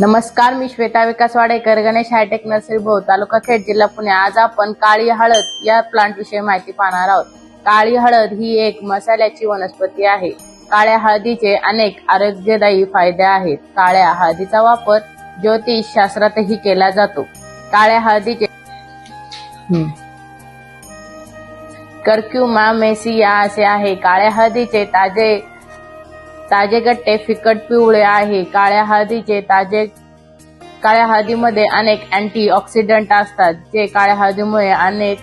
नमस्कार मी Shweta Vikas Wadekar Ganesh hitech nursery भोव तालुका खेड जिल्हा पुणे. आज आपण काळी हळद या प्लांट विषयी माहिती पाहणार आहोत. काळी हळद ही एक मसाल्याची वनस्पती आहे. काळ्या हळदीचे अनेक आरोग्यदायी फायदे आहेत. काळ्या हळदीचा वापर ज्योतिष शास्त्रातही केला जातो. काळ्या हळदीचे हम्म. कर्क्युमा मेसिया असे आहे. काळ्या हळदीचे ताजे ताजे गट्टे फिकट पिवळे आहे. काळ्या हळदीचे ताजे काळ्या हळदीमध्ये अनेक अँटी ऑक्सिडंट असतात जे काळ्या हळदीमुळे अनेक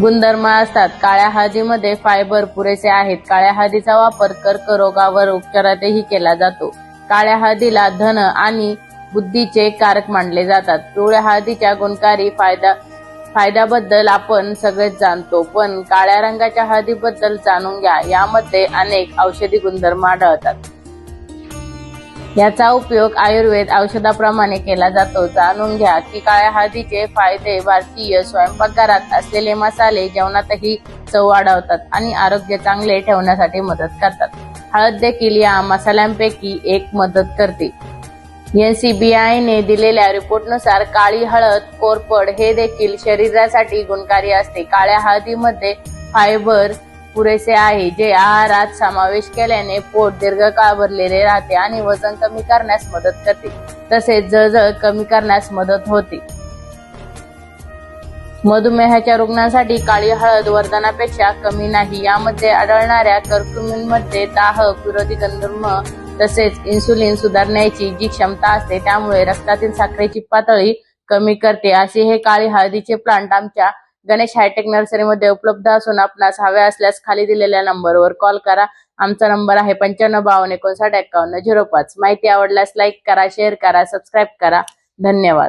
गुणधर्म असतात. काळ्या हळदीमध्ये फायबर पुरेसे आहेत. काळ्या हळदीचा वापर कर्करोगावर उपचारातही केला जातो. काळ्या हळदीला धन आणि बुद्धीचे कारक मानले जातात. पिवळ्या हळदीच्या गुणकारी फायदा फायद्याबद्दल आपण सगळेच जाणतो पण काळ्या रंगाच्या हळदीबद्दल जाणून घ्या. यामध्ये अनेक औषधी गुणधर्म आढळतात. याचा उपयोग आयुर्वेद औषधाप्रमाणे केला जातो. जाणून घ्या की काळ्या हळदीचे फायदे भारतीय स्वयंपाकघरात असलेले मसाले जेवणातही चव वाढवतात आणि आरोग्य चांगले ठेवण्यासाठी मदत करतात. हळद देखील या मसाल्यांपैकी एक मदत करते. एनसीबीआयने दिलेल्या रिपोर्टनुसार काळी हळद कोरपड हे देखील शरीरासाठी गुणकारी असते. काळ्या हळदीमध्ये फायबर पुरेसे आहे जे आहारात समावेश केल्याने पोट दीर्घकाळ भरलेले राहते आणि वजन कमी करण्यास मदत करते तसेच जळजळ कमी करण्यास मदत होते. मधुमेहाच्या रुग्णांसाठी काळी हळद वरदानापेक्षा कमी नाही. यामध्ये आढळणाऱ्या कर्कुमिनमध्ये दाह विरोधी गंधर्म तसेच इन्सुलिन सुधारण्याची जी क्षमता असते त्यामुळे रक्तातील साखरेची पातळी कमी करते. असे हे काळी हळदीचे प्लांट आमच्या गणेश हायटेक नर्सरीमध्ये उपलब्ध असून आपणास हवे असल्यास खाली दिलेल्या नंबरवर कॉल करा. आमचा नंबर आहे पंच्याण्णव बावन्न एकोणसाठ एकावन्न झिरो पाच. माहिती आवडल्यास लाईक करा शेअर करा सबस्क्राईब करा. धन्यवाद.